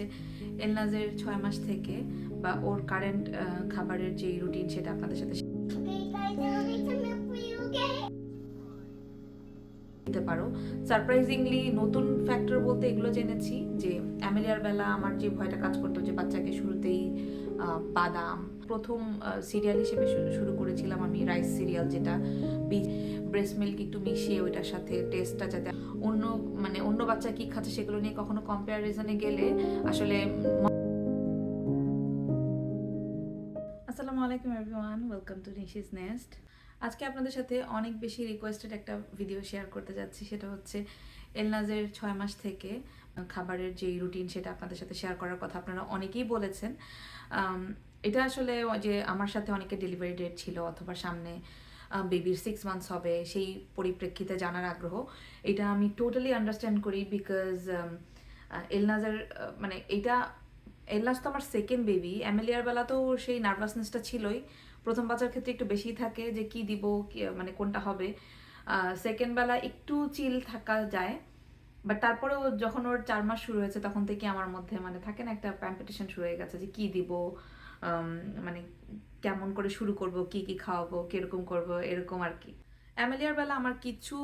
হচ্ছে এলনাজের ছয় মাস থেকে বা ওর কারেন্ট খাবারের যে রুটিন সেটা আপনাদের সাথে? দিতে পারো সারপ্রাইজিংলি নতুন ফ্যাক্টর বলতে এগুলো জেনেছি যে অ্যামেলিয়ার বেলা আমার যে ভয়টা কাজ করতো যে বাচ্চাকে শুরুতেই বাদাম, প্রথম সিরিয়াল হিসেবে শুরু করেছিলাম আমি রাইস সিরিয়াল যেটা ব্রেস্ট মিল্ক একটু মিশিয়ে ওইটার সাথে টেস্টটা যাতে অন্য মানে অন্য বাচ্চা কি খাচ্ছে সেগুলো নিয়ে কখনো কম্প্যারিজনে গেলে আসলে আসসালামু আলাইকুম everyone welcome to Nishi's nest আজকে আপনাদের সাথে অনেক বেশি রিকোয়েস্টেড একটা ভিডিও শেয়ার করতে যাচ্ছি, সেটা হচ্ছে এলনাজের ছয় মাস থেকে খাবারের যে রুটিন সেটা আপনাদের সাথে শেয়ার করার কথা আপনারা অনেকেই বলেছেন। এটা আসলে যে আমার সাথে অনেকে ডেলিভারি ডেট ছিল অথবা সামনে বেবির সিক্স মান্থস হবে, সেই পরিপ্রেক্ষিতে জানার আগ্রহ। এটা আমি টোটালি আন্ডারস্ট্যান্ড করি বিকজ এলনাজের মানে এটা এলনাস তো আমার সেকেন্ড বেবি অ্যামেলিয়ার বেলা তো সেই নার্ভাসনেসটা ছিলই। প্রথম বাচ্চার ক্ষেত্রে একটু বেশি থাকে যে কি দিব মানে কোনটা হবে। সেকেন্ড বেলা একটু চিল থাকা যায় বাট তারপরে ও যখন ওর চার মাস শুরু হয়েছে, তখন থেকে আমার মধ্যে মানে থাকে না একটা কম্পিটিশন শুরু হয়ে গেছে যে কি দিব মানে কেমন করে শুরু করব, কি কি খাওয়াবো, কীরকম করব, এরকম আর কি। অ্যামেলিয়ার বেলা আমার কিছু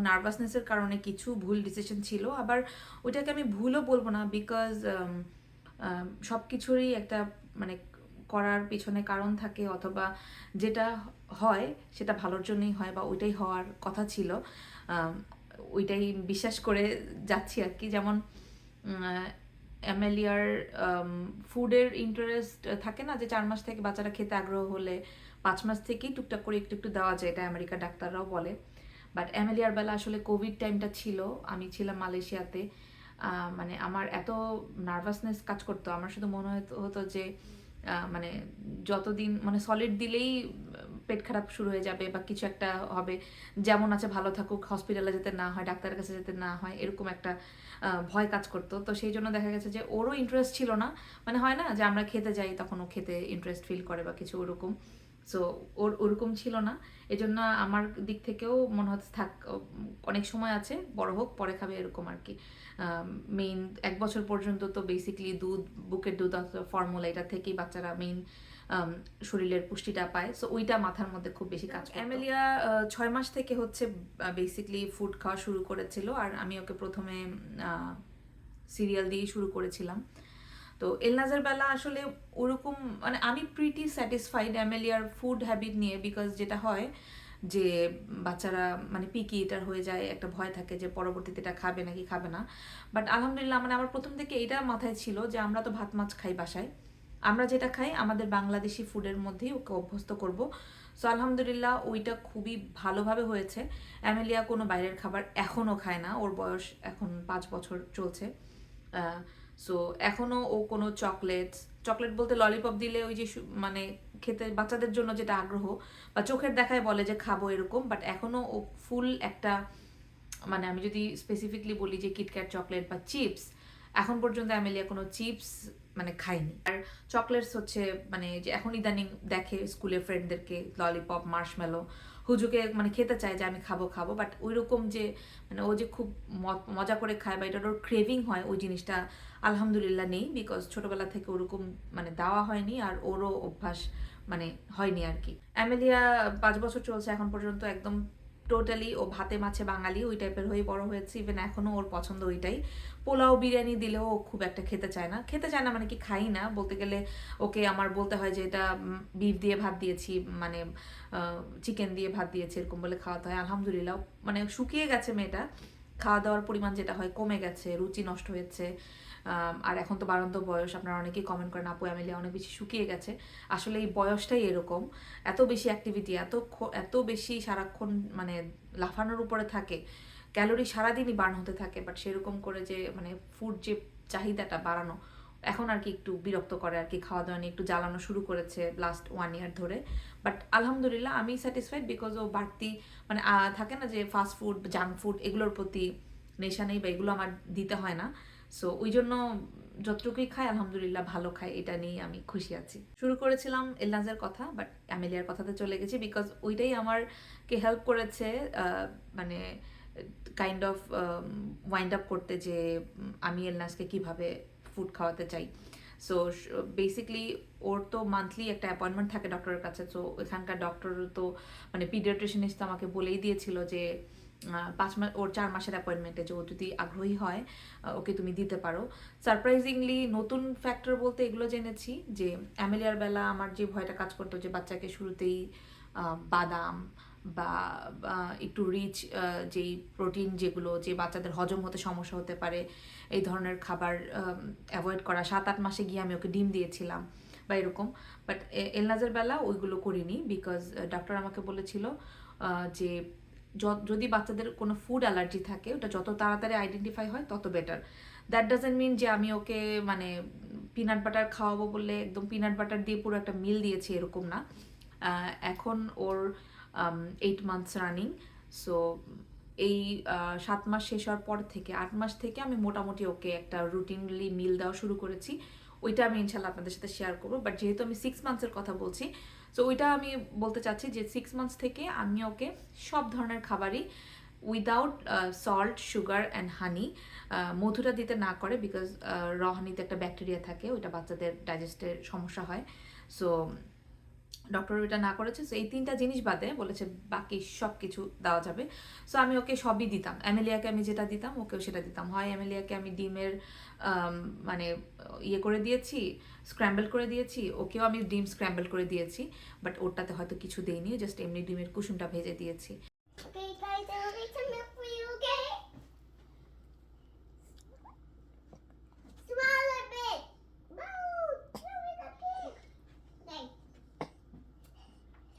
নার্ভাসনেসের কারণে কিছু ভুল ডিসিশন ছিল। আবার ওইটাকে আমি ভুলও বলব না বিকজ সব কিছুরই একটা মানে করার পিছনে কারণ থাকে অথবা যেটা হয় সেটা ভালোর জন্যই হয় বা ওইটাই হওয়ার কথা ছিল। ওইটাই বিশ্বাস করে যাচ্ছি আর কি। যেমন অ্যামেলিয়ার ফুডের ইন্টারেস্ট থাকে না যে চার মাস থেকে বাচ্চারা খেতে আগ্রহ হলে পাঁচ মাস থেকেই টুকটাক করে একটু একটু দেওয়া যায়, এটা আমেরিকার ডাক্তাররাও বলে। বাট অ্যামেলিয়ার বেলা আসলে কোভিড টাইমটা ছিল, আমি ছিলাম মালয়েশিয়াতে। মানে আমার এত নার্ভাসনেস কাজ করতো, আমার শুধু মনে হতো যে মানে যতদিন মানে সলিড দিলেই পেট খারাপ শুরু হয়ে যাবে বা কিছু একটা হবে। যেমন আছে, ভালো থাকুক হসপিটালে যেতে না হয়, ডাক্তারের কাছে যেতে না হয়, এরকম একটা ভয় কাজ করতো। তো সেই জন্য দেখা গেছে যে ওরও ইন্টারেস্ট ছিল না। মানে হয় না যে আমরা খেতে যাই, তখন ও খেতে ইন্টারেস্ট ফিল করে বা কিছু ওরকম। সো ওর, ওরকম ছিল না। এজন্য আমার দিক থেকেও মনে হচ্ছে থাক অনেক সময় আছে, বড় হোক, পরে খাবে এরকম আর কি। মেইন এক বছর পর্যন্ত তো বেসিকলি দুধ, বুকের দুধ অথবা ফর্মুলা এটা থেকেই বাচ্চারা মেইন শরীরের পুষ্টিটা পায়। সো ওইটা মাথার মধ্যে খুব বেশি কাজ অ্যামেলিয়া ছয় মাস থেকে হচ্ছে বেসিকলি ফুড খাওয়া শুরু করেছিল। আর আমি ওকে প্রথমে সিরিয়াল দিয়েই শুরু করেছিলাম। তো এলনাজের বেলা আসলে ওরকম মানে আমি প্রিটি স্যাটিসফাইড অ্যামেলিয়ার ফুড হ্যাবিট নিয়ে। বিকজ যেটা হয় যে, বাচ্চারা মানে পিকি এটার হয়ে যায়, একটা ভয় থাকে যে, পরবর্তীতে এটা খাবে নাকি খাবে না। বাট আলহামদুলিল্লাহ মানে আমার প্রথম থেকে এটা মাথায় ছিল যে, আমরা তো ভাত মাছ খাই বাসায়। আমরা যেটা খাই আমাদের বাংলাদেশি ফুডের মধ্যেই ওকে অভ্যস্ত করব। সো আলহামদুলিল্লাহ ওইটা খুবই ভালোভাবে হয়েছে। অ্যামেলিয়া কোনো বাইরের খাবার এখনও খায় না। ওর বয়স এখন পাঁচ বছর চলছে। সো এখনও ও কোনো চকলেটস, চকলেট বলতে ললিপপ দিলে ওই যে মানে খেতে, বাচ্চাদের জন্য যেটা আগ্রহ বা চোখের দেখায় বলে যে খাব এরকম বাট এখনও ও ফুল একটা মানে আমি যদি স্পেসিফিকলি বলি যে কিটক্যাট চকলেট বা চিপস এখন পর্যন্ত অ্যামেলিয়া কোনো চিপস মানে খায়নি আর চকলেটস হচ্ছে মানে যে এখন ইদানিং দেখে স্কুলে ফ্রেন্ডদেরকে ললিপপ মার্শমেলো হুজুকে মানে খেতে চায় যে আমি খাব খাব বাট ওই রকম যে মানে ও যে খুব মজা করে খায় বা এটার ওর ক্রেভিং হয়, ওই জিনিসটা আলহামদুলিল্লাহ নেই বিকজ ছোটবেলা থেকে ওরকম মানে দেওয়া হয়নি আর ওরও অভ্যাস মানে হয়নি আর কি। অ্যামেলিয়া পাঁচ বছর চলছে এখন পর্যন্ত একদম টোটালি ও ভাতে মাছে বাঙালি, ওই টাইপের হয়ে বড় হয়েছে ইভেন এখনও ওর পছন্দ ওইটাই। পোলাও, বিরিয়ানি দিলেও ও খুব একটা খেতে চায় না। খেতে চায় না মানে কি খাই না, বলতে গেলে ওকে আমার বলতে হয় যে এটা বিফ দিয়ে ভাত দিয়েছি মানে চিকেন দিয়ে ভাত দিয়েছি, এরকম বলে খাওয়াতে হয়। আলহামদুলিল্লাহ। মানে শুকিয়ে গেছে মেয়েটা। খাওয়া দাওয়ার পরিমাণ যেটা হয় কমে গেছে, রুচি নষ্ট হয়েছে। আর এখন তো বাড়ন্ত বয়স, আপনারা অনেকেই কমেন্ট করেন, আপু অ্যামেলিয়া অনেক বেশি শুকিয়ে গেছে। আসলে এই বয়সটাই এরকম। এত বেশি অ্যাক্টিভিটি এত এত বেশি সারাক্ষণ মানে লাফানোর উপরে থাকে ক্যালোরি সারাদিনই বার্ন হতে থাকে বাট সেরকম করে যে মানে ফুড যে চাহিদাটা বাড়ানো, এখন আর কি একটু বিরক্ত করে, আর কি খাওয়া দাওয়া নিয়ে একটু জ্বালানো শুরু করেছে লাস্ট ওয়ান ইয়ার ধরে। বাট আলহামদুলিল্লাহ, আমি স্যাটিসফাইড বিকজ ও বাড়তি মানে থাকে না যে ফাস্ট ফুড জাঙ্ক ফুড এগুলোর প্রতি নেশা নেই বা এগুলো আমার দিতে হয় না। সো ওই জন্য যতটুকুই খাই, আলহামদুলিল্লাহ ভালো খাই, এটা নিয়ে আমি খুশি আছি। শুরু করেছিলাম এলনাজের কথা বাট অ্যামেলিয়ার কথাতে চলে গেছি বিকজ ওইটাই আমারকে হেল্প করেছে মানে কাইন্ড অফ ওয়াইন্ড আপ করতে যে আমি এলনাজকে কীভাবে ফুড খাওয়াতে চাই। সো বেসিকলি ওর তো মান্থলি একটা অ্যাপয়েন্টমেন্ট থাকে ডক্টরের কাছে তো এখানকার ডক্টর তো মানে পিডিয়াট্রিশনিস্ট আমাকে বলেই দিয়েছিল যে পাঁচ মাস ওর চার মাসের অ্যাপয়েন্টমেন্টে যে ও যদি আগ্রহী হয় ওকে তুমি দিতে পারো। সারপ্রাইজিংলি নতুন ফ্যাক্টর বলতে এগুলো জেনেছি যে অ্যামেলিয়ার বেলা আমার যে ভয়টা কাজ করতো যে বাচ্চাকে শুরুতেই বাদাম বা একটু রিচ যেই প্রোটিন যেগুলো যে বাচ্চাদের হজম হতে সমস্যা হতে পারে, এই ধরনের খাবার অ্যাভয়েড করা। সাত আট মাসে গিয়ে আমি ওকে ডিম দিয়েছিলাম বা এরকম। বাট এলনাজের বেলা ওইগুলো করিনি বিকজ ডক্টর আমাকে বলেছিল য- যদি বাচ্চাদের কোনো ফুড অ্যালার্জি থাকে, ওটা যত তাড়াতাড়ি আইডেন্টিফাই হয়, তত বেটার দ্যাট ডাজেন্ট মিন যে আমি ওকে মানে পিনাট বাটার খাওয়াবো বললে একদম পিনাট বাটার দিয়ে পুরো একটা মিল দিয়েছি এরকম না। এখন ওর এইট মান্থস রানিং সো এই সাত মাস শেষ হওয়ার পর থেকে, আট মাস থেকে আমি মোটামুটি ওকে একটা রুটিনলি মিল দেওয়া শুরু করেছি। ওইটা আমি ইনশাল্লাহ আপনাদের সাথে শেয়ার করব বাট যেহেতু আমি সিক্স মান্থসের কথা বলছি সো ওইটা আমি বলতে চাচ্ছি যে সিক্স মান্থস থেকে আমি ওকে সব ধরনের খাবারই without salt sugar and honey মধুটা দিতে না করে বিকজ র হানিতে একটা ব্যাকটেরিয়া থাকে, ওইটা বাচ্চাদের ডাইজেস্টের সমস্যা হয়। সো ডক্টর এটা না করেছে সো এই তিনটা জিনিস বাদে বলেছে, বাকি সব কিছু দেওয়া যাবে। সো আমি ওকে সবই দিতাম। অ্যামেলিয়াকে আমি যেটা দিতাম, ওকেও সেটা দিতাম। হয় অ্যামেলিয়াকে আমি ডিমের মানে ইয়ে করে দিয়েছি স্ক্র্যাম্বল করে দিয়েছি, ওকেও আমি ডিম স্ক্র্যাম্বল করে দিয়েছি বাট ওটাতে হয়তো কিছু দেইনি জাস্ট এমনি ডিমের কুসুমটা ভেজে দিয়েছি।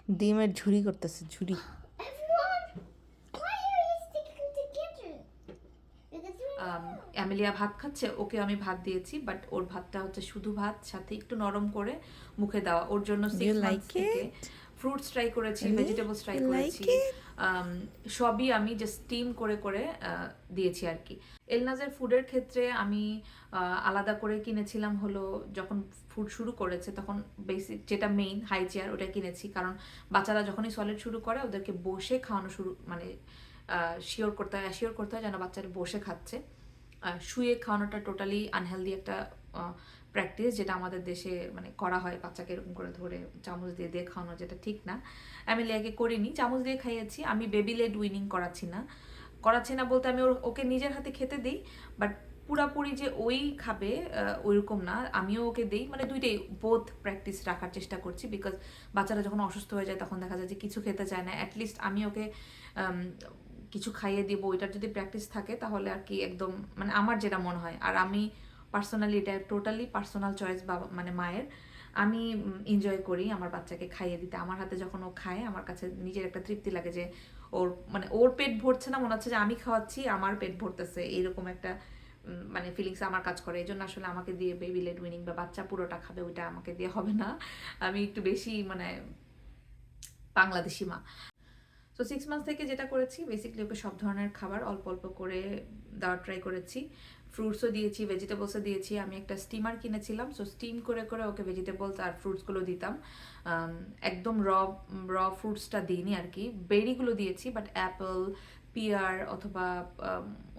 Together? ঝুড়ি করতেছে ঝুড়ি। অ্যামেলিয়া ভাত খাচ্ছে ওকে আমি ভাত দিয়েছি বাট ওর ভাতটা হচ্ছে শুধু ভাত সাথে একটু নরম করে মুখে দেওয়া। ওর জন্য সিক্স মান্থস থেকে ফ্রুটস ট্রাই করেছি? ভেজিটেবলস ট্রাই করেছি। সবই আমি জাস্ট স্টিম করে করে দিয়েছি আর কি। এলনাজের ফুডের ক্ষেত্রে আমি আলাদা করে কিনেছিলাম হলো যখন ফুড শুরু করেছে তখন বেসিক যেটা মেইন হাই চেয়ার ওটা কিনেছি। কারণ বাচ্চারা যখনই সলিড শুরু করে ওদেরকে বসে খাওয়ানো শুরু মানে শিওর করতে হয় শিওর করতে হয় যেন বাচ্চারা বসে খাচ্ছে। শুয়ে খাওয়ানোটা টোটালি আনহেলদি একটা প্র্যাকটিস যেটা আমাদের দেশে মানে করা হয় বাচ্চাকে এরকম করে ধরে চামচ দিয়ে দিয়ে খাওয়ানো যেটা ঠিক না। আমি আগে করিনি, চামচ দিয়ে খাইয়েছি। আমি বেবি লেড উইনিং করাচ্ছি না। করাচ্ছি না বলতে আমি ওর, ওকে নিজের হাতে খেতে দিই বাট পুরাপুরি যে ওই খাবে ওইরকম না। আমিও ওকে দিই মানে দুইটাই বোধ প্র্যাকটিস রাখার চেষ্টা করছি বিকজ বাচ্চারা যখন অসুস্থ হয়ে যায় তখন দেখা যায় যে কিছু খেতে চায় না। অ্যাটলিস্ট আমি ওকে কিছু খাইয়ে দিব। ওইটার যদি প্র্যাকটিস থাকে তাহলে আর কি একদম মানে আমার যেটা মনে হয়। আর আমি পার্সোনালি এটা টোটালি পার্সোনাল চয়েস বাবা মানে মায়ের। আমি এনজয় করি আমার বাচ্চাকে খাইয়ে দিতে। আমার হাতে যখন ও খায়, আমার কাছে নিজের একটা তৃপ্তি লাগে যে ওর মানে ওর পেট ভরছে না, মনে হচ্ছে যে আমি খাওয়াচ্ছি, আমার পেট ভরতেছে। এরকম একটা মানে ফিলিংস আমার কাজ করে। এই জন্য আসলে আমাকে দিয়ে বেবি লেড উইনিং বা বাচ্চা পুরোটা খাবে, ওইটা আমাকে দিয়ে হবে না। আমি একটু বেশি মানে বাংলাদেশি মা। তো সিক্স মান্থস থেকে যেটা করেছি বেসিকলি ওকে সব ধরনের খাবার অল্প অল্প করে দেওয়ার ট্রাই করেছি। ফ্রুটসও দিয়েছি ভেজিটেবলসও দিয়েছি। আমি একটা স্টিমার কিনেছিলাম সো স্টিম করে করে ওকে ভেজিটেবলস আর ফ্রুটসগুলো দিতাম। একদম র র ফ্রুটসটা দিইনি আর কি। বেরিগুলো দিয়েছি বাট অ্যাপেল পিয়ার অথবা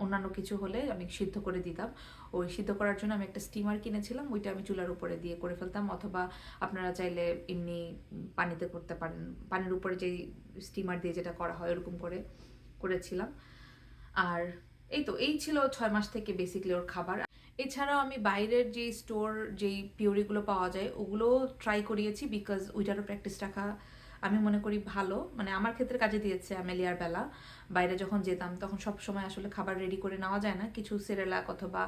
অন্যান্য কিছু হলে আমি সিদ্ধ করে দিতাম। ওই সিদ্ধ করার জন্য আমি একটা স্টিমার কিনেছিলাম, ওইটা আমি চুলার উপরে দিয়ে করে ফেলতাম। অথবা আপনারা চাইলে এমনি পানিতে করতে পারেন। পানির উপরে যেই স্টিমার দিয়ে যেটা করা হয়, ওরকম করে করেছিলাম। আর এই তো, এই ছিল ছয় মাস থেকে বেসিকলি ওর খাবার। এছাড়াও আমি বাইরের যে স্টোর যেই পিওরিগুলো পাওয়া যায়, ওগুলো ট্রাই করিয়েছি বিকজ ওইটারও প্র্যাকটিস রাখা আমি মনে করি ভালো। মানে আমার ক্ষেত্রে কাজে দিয়েছে অ্যামেলিয়ার বেলা বাইরে যখন যেতাম তখন সব সময় আসলে খাবার রেডি করে নেওয়া যায় না। কিছু সেরেলাক অথবা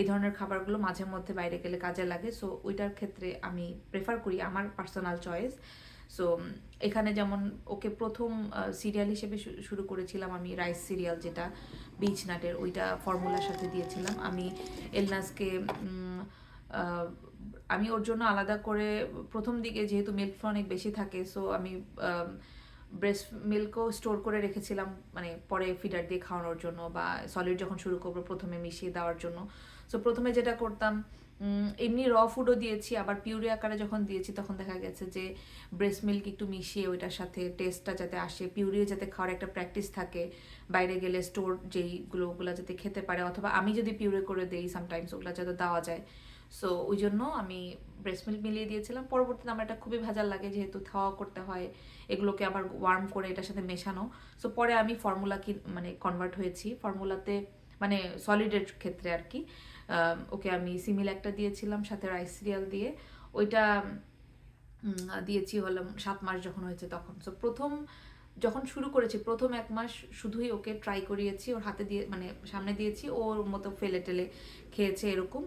এই ধরনের খাবারগুলো মাঝে মধ্যে বাইরে গেলে কাজে লাগে। সো ওইটার ক্ষেত্রে আমি প্রেফার করি আমার পার্সোনাল চয়েস সো এখানে যেমন ওকে প্রথম সিরিয়াল হিসেবে শুরু করেছিলাম আমি রাইস সিরিয়াল যেটা বিচ নাটের ওইটা ফর্মুলার সাথে দিয়েছিলাম। আমি এলনাসকে আমি ওর জন্য আলাদা করে, প্রথম দিকে যেহেতু মিল্ক অনেক বেশি থাকে সো আমি ব্রেস্ট মিল্কও স্টোর করে রেখেছিলাম মানে পরে ফিডার দিয়ে খাওয়ানোর জন্য বা সলিড যখন শুরু করব প্রথমে মিশিয়ে দেওয়ার জন্য। সো প্রথমে যেটা করতাম এমনি র ফুডও দিয়েছি, আবার পিউরি আকারে যখন দিয়েছি তখন দেখা গেছে যে ব্রেস্ট মিল্ক একটু মিশিয়ে ওইটার সাথে টেস্টটা যাতে আসে পিউরিও যাতে খাওয়ার একটা প্র্যাকটিস থাকে, বাইরে গেলে স্টোর যেইগুলো ওগুলো যাতে খেতে পারে, অথবা আমি যদি পিউরে করে দেই সামটাইমস ওগুলো যাতে দেওয়া যায়। সো ওই জন্য আমি ব্রেস্ট মিল্ক মিলিয়ে দিয়েছিলাম। পরবর্তীতে আমার এটা খুবই ভেজাল লাগে যেহেতু খাওয়া করতে হয়, এগুলোকে আবার ওয়ার্ম করে এটার সাথে মেশানো। সো পরে আমি ফর্মুলা কি মানে কনভার্ট হয়েছি। ফর্মুলাতে মানে সলিডের ক্ষেত্রে আর কি। ওকে আমি সিমিল একটা দিয়েছিলাম, সাথে রাইস সিরিয়াল দিয়ে। ওইটা দিয়েছি হলাম সাত মাস যখন হয়েছে তখন। সো প্রথম যখন শুরু করেছি, প্রথম এক মাস শুধুই ওকে ট্রাই করিয়েছি, ওর হাতে দিয়ে মানে সামনে দিয়েছি ওর মতো ফেলে টেলে খেয়েছে এরকম।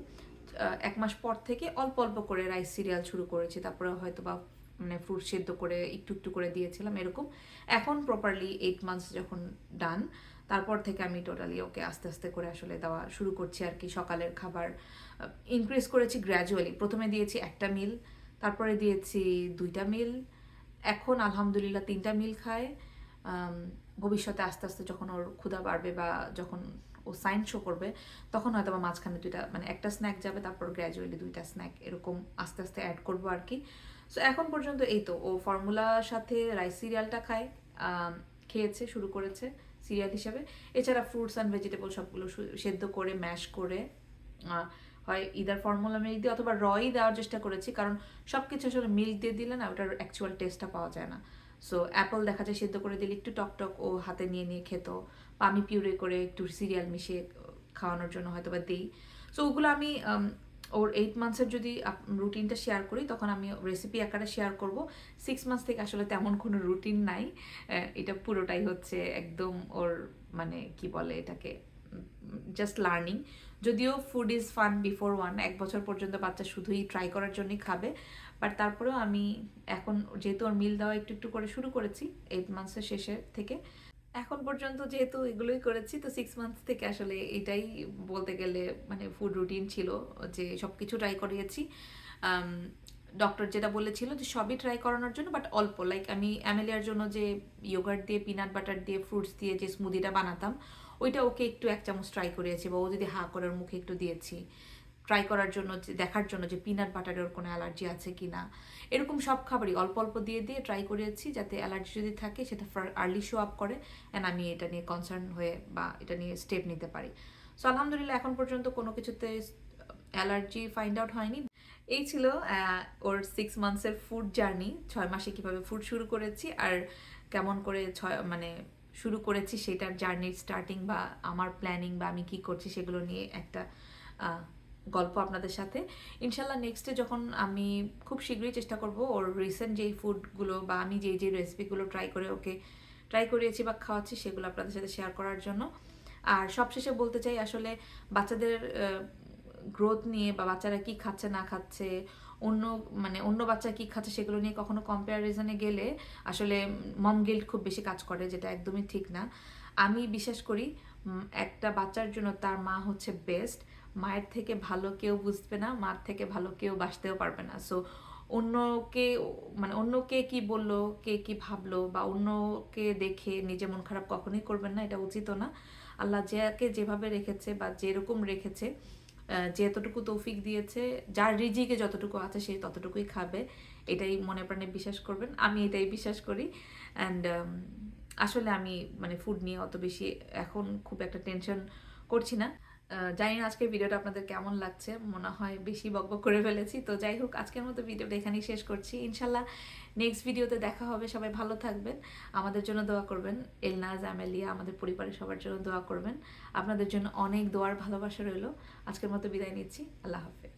এক মাস পর থেকে অল্প অল্প করে রাইস সিরিয়াল শুরু করেছি, তারপরে হয়তো বা মানে ফ্রুট সেদ্ধ করে একটু একটু করে দিয়েছিলাম এরকম। এখন প্রপারলি এইট মান্থস যখন ডান তারপর থেকে আমি টোটালি ওকে আস্তে আস্তে করে আসলে দেওয়া শুরু করছি আর কি। সকালের খাবার ইনক্রিজ করেছি গ্র্যাজুয়ালি প্রথমে দিয়েছি একটা মিল তারপরে দিয়েছি দুইটা মিল এখন আলহামদুলিল্লাহ তিনটা মিল খায় ভবিষ্যতে আস্তে আস্তে যখন ওর ক্ষুধা বাড়বে বা যখন ও সাইন শো করবে, তখন হয়তো বা মাঝখানে দুইটা মানে একটা স্ন্যাক যাবে, তারপর গ্র্যাজুয়ালি দুইটা স্ন্যাক এরকম আস্তে আস্তে অ্যাড করব আর কি। সো এখন পর্যন্ত এই তো, ও ফর্মুলার সাথে রাইস সিরিয়ালটা খায় খেয়েছে, শুরু করেছে। সিরিয়াল হিসাবে। এছাড়া ফ্রুটস অ্যান্ড ভেজিটেবল সবগুলো সেদ্ধ করে ম্যাশ করে হয় ইদার ফর্মুলা মিল্ক দিয়ে অথবা রই দেওয়ার চেষ্টা করেছি, কারণ সব কিছু আসলে মিল্ক দিয়ে দিলে না ওটার অ্যাকচুয়াল টেস্টটা পাওয়া যায় না। সো অ্যাপল দেখা যায় সেদ্ধ করে দিলে একটু টক টক ও হাতে নিয়ে নিয়ে খেত। বা আমি পিউরে করে একটু সিরিয়াল মিশিয়ে খাওয়ানোর জন্য হয়তো বা দিই। সো ওগুলো আমি ওর এইট মান্থসের যদি রুটিনটা শেয়ার করি, তখন আমি রেসিপি আকারে শেয়ার করব। সিক্স মান্থস থেকে আসলে তেমন কোনো রুটিন নাই। এটা পুরোটাই হচ্ছে একদম ওর মানে কি বলে এটাকে জাস্ট লার্নিং যদিও food is fun before one এক বছর পর্যন্ত বাচ্চা শুধুই ট্রাই করার জন্যই খাবে। বাট তারপরেও আমি এখন যেহেতু ওর মিল দেওয়া একটু একটু করে শুরু করেছি এইট মান্থসের শেষের থেকে এখন পর্যন্ত যেহেতু এগুলোই করেছি, তো সিক্স মান্থ থেকে আসলে এটাই বলতে গেলে মানে ফুড রুটিন ছিল যে সব কিছু ট্রাই করিয়েছি ডক্টর যেটা বলেছিল যে সবই ট্রাই করানোর জন্য বাট অল্প লাইক আমি অ্যামেলিয়ার জন্য যে ইয়োগার্ট দিয়ে পিনাট বাটার দিয়ে ফ্রুটস দিয়ে যে স্মুদিটা বানাতাম, ওইটা ওকে একটু এক চামচ ট্রাই করিয়েছি বা ও যদি হা করার মুখে একটু দিয়েছি। ট্রাই করার জন্য দেখার জন্য যে পিনাট বাটারের ওর কোনো অ্যালার্জি আছে কি না, এরকম সব খাবারই অল্প অল্প দিয়ে দিয়ে ট্রাই করেছি যাতে অ্যালার্জি যদি থাকে সেটা আর্লি শো আপ করে অ্যান্ড আমি এটা নিয়ে কনসার্ন হয়ে বা এটা নিয়ে স্টেপ নিতে পারি। সো আলহামদুলিল্লাহ এখন পর্যন্ত কোনো কিছুতে অ্যালার্জি ফাইন্ড আউট হয়নি। এই ছিল ওর সিক্স মান্থসের ফুড জার্নি ছয় মাসে কীভাবে ফুড শুরু করেছি আর কেমন করে ছয় মানে শুরু করেছি সেটার জার্নির স্টার্টিং বা আমার প্ল্যানিং বা আমি কি করছি সেগুলো নিয়ে একটা গল্প আপনাদের সাথে। ইনশাল্লাহ নেক্সটে যখন আমি খুব শীঘ্রই চেষ্টা করব ওর রিসেন্ট যেই ফুডগুলো বা আমি যেই যে রেসিপিগুলো ট্রাই করে ওকে ট্রাই করিয়েছি বা খাওয়াচ্ছি সেগুলো আপনাদের সাথে শেয়ার করার জন্য। আর সবশেষে বলতে চাই আসলে বাচ্চাদের গ্রোথ নিয়ে বা বাচ্চারা কি খাচ্ছে, না খাচ্ছে, অন্য মানে অন্য বাচ্চা কি খাচ্ছে সেগুলো নিয়ে কখনো কম্প্যারিজনে গেলে আসলে মম গিল্ট খুব বেশি কাজ করে, যেটা একদমই ঠিক না। আমি বিশ্বাস করি একটা বাচ্চার জন্য তার মা হচ্ছে বেস্ট মায়ের থেকে ভালো কেউ বুঝবে না মার থেকে ভালো কেউ বাসতেও পারবে না। সো অন্যকে মানে অন্যকে কি বলল কে কি ভাবলো বা অন্যকে দেখে নিজে মন খারাপ কখনোই করবেন না এটা উচিত না। আল্লাহ যাকে যেভাবে রেখেছে বা যেরকম রেখেছে আহ, যেতটুকু তৌফিক দিয়েছে যার রিজিকে যতটুকু আছে সে ততটুকুই খাবে এটাই মনে প্রাণে বিশ্বাস করবেন। আমি এটাই বিশ্বাস করি। অ্যান্ড আসলে আমি মানে ফুড নিয়ে অত বেশি এখন খুব একটা টেনশন করছি না। জানি না আজকের ভিডিওটা আপনাদের কেমন লাগছে। মনে হয় বেশি বকবক করে ফেলেছি। তো যাই হোক, আজকের মতো ভিডিওটা এখানেই শেষ করছি। ইনশাল্লাহ নেক্সট ভিডিওতে দেখা হবে। সবাই ভালো থাকবেন। আমাদের জন্য দোয়া করবেন। এলনাজ আমেলিয়া আমাদের পরিবারের সবার জন্য দোয়া করবেন। আপনাদের জন্য অনেক দোয়ার ভালোবাসা রইল। আজকের মতো বিদায় নিচ্ছি। আল্লাহ হাফেজ।